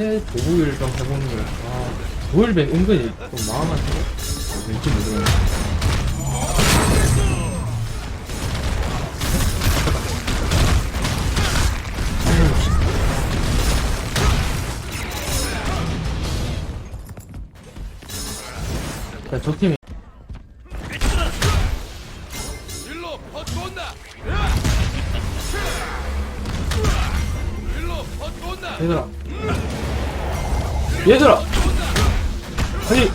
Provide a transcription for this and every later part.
도구일 좀 해보는 거야. 아, 도일벤 은근히 좀 마음 안 쓰고. 왠지 모르겠네. 자, 저 팀이 일로. 일로 퍼트온다. 얘들아 얘들아! 아니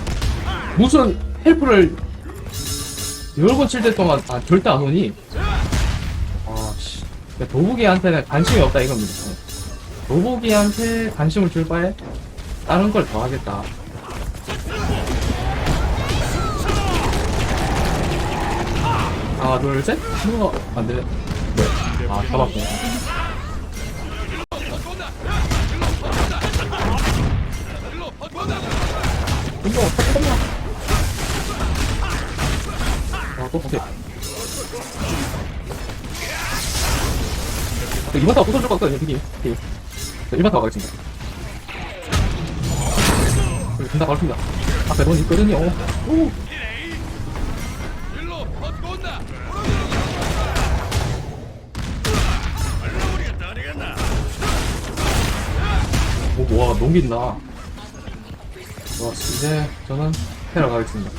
무슨 헬프를 여러 번 칠 때 동안 아 절대 안 오니? 아씨. 도부기한테는 관심이 없다 이겁니다. 도부기한테 관심을 줄 바에 다른 걸 더 하겠다. 하나 둘셋! 뭐가 안되네. 네아 잡았고 퍼 이거 아또 오케이 그 이번 타워 부숴줄 것 같거든요 일반 타워 가겠습니다. 분다 가겠습니다. 앞에 돈 있거든요. 오. 오, 와, 농긴다. 와, 이제 저는 테러 가겠습니다.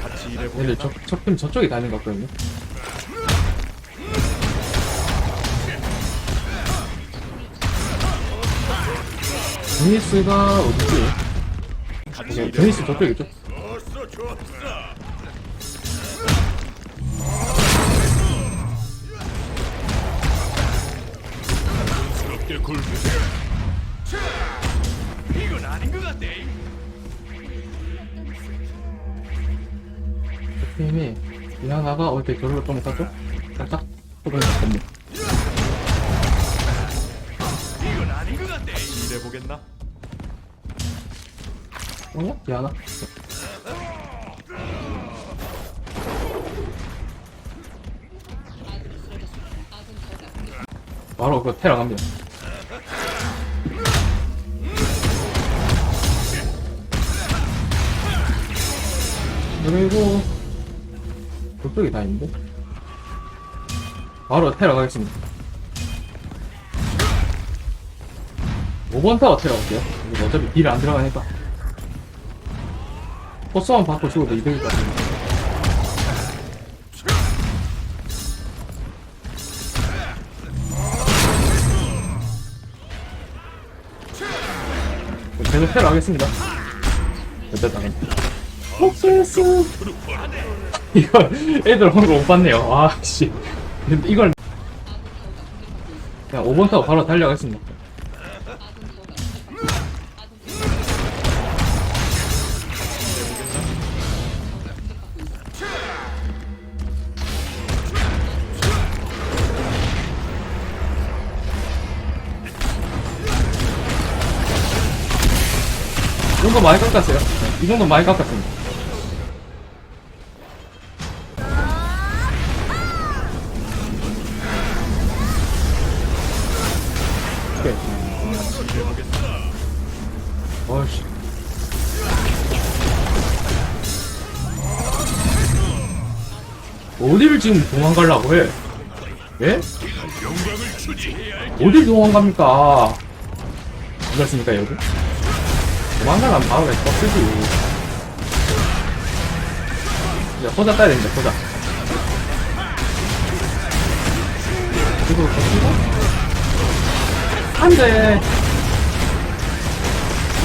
같이 일해 얘들 저, 저팀 저쪽에 다니는 것 같거든요. 베니스가 어디지? 오케이, 베니스 저쪽이죠? 좋았어, 좋았어. 스럽게 굴고. 팀이 이하나가 어떻게 저를 좀 못하죠? 살짝 났거든요. 이건 아닌 것 같아. 일해 보겠나? 어? 이하나? 바로 그 테러 갑니다. 그리고 그쪽에 다 있는데 바로 테러 가겠습니다. 5번 타워 테러 갈게요. 이거 어차피 딜 안 들어가니까. 포스만 받고 죽어도 이득일 것 같습니다. 계속 테러 하겠습니다. 됐다, 폭스스 이걸 애들 오는 거못 봤네요. 아, 씨. 이걸 그냥 5번 타고 바로 달려가겠습니다. 이 정도 많이 깎았어요. 네, 이 정도 많이 깎았습니다. 오케이. 어이씨. 어디를 지금 도망가려고 해? 예? 어딜 도망갑니까? 그렇습니까, 여기? 도망가면 바로 그냥 뻑쓰지. 이제 호자 따야 됩니다, 호자. 그리고 뻑쓰고? 안 돼!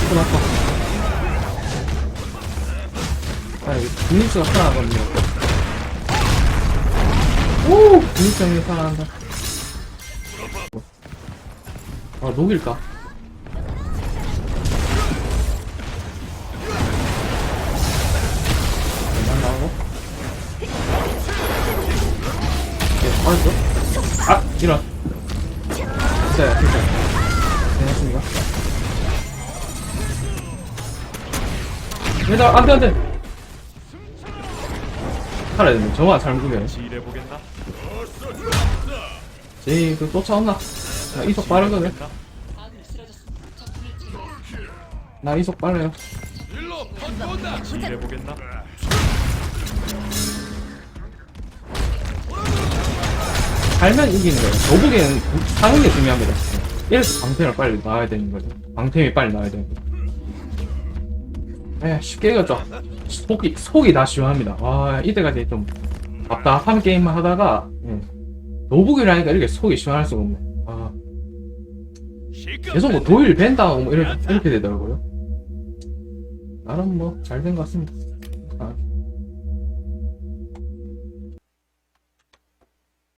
끝났다. 아, 여기 분입수가 살아나거든요. 오! 형이 살아난다. 아, 녹일까? 예. 아, 일어나. 됐어요, 됐어요. 얘들아, 안 돼, 안 돼! 살아야 됩니다. 저만 잘못 보면. 일해 보겠나? 제이, 그 쫓아온나? 야, 이속 빠르거든. 나나 이속 빨라요. 살면 이기는 거예요. 도북에는 사는 게 중요합니다. 이래서 방템을 빨리 나와야 되는 거죠. 방템이 빨리 나와야 되는 거죠. 에 쉽게 이겼죠. 속이, 속이 다 시원합니다. 와, 이때까지 좀 답답한 게임만 하다가, 예. 노북이라니까 이렇게 속이 시원할 수가 없네. 아, 계속 뭐 도일 벤다고 뭐 이렇게, 이렇게 되더라고요. 나름 뭐 잘 된 것 같습니다. 아,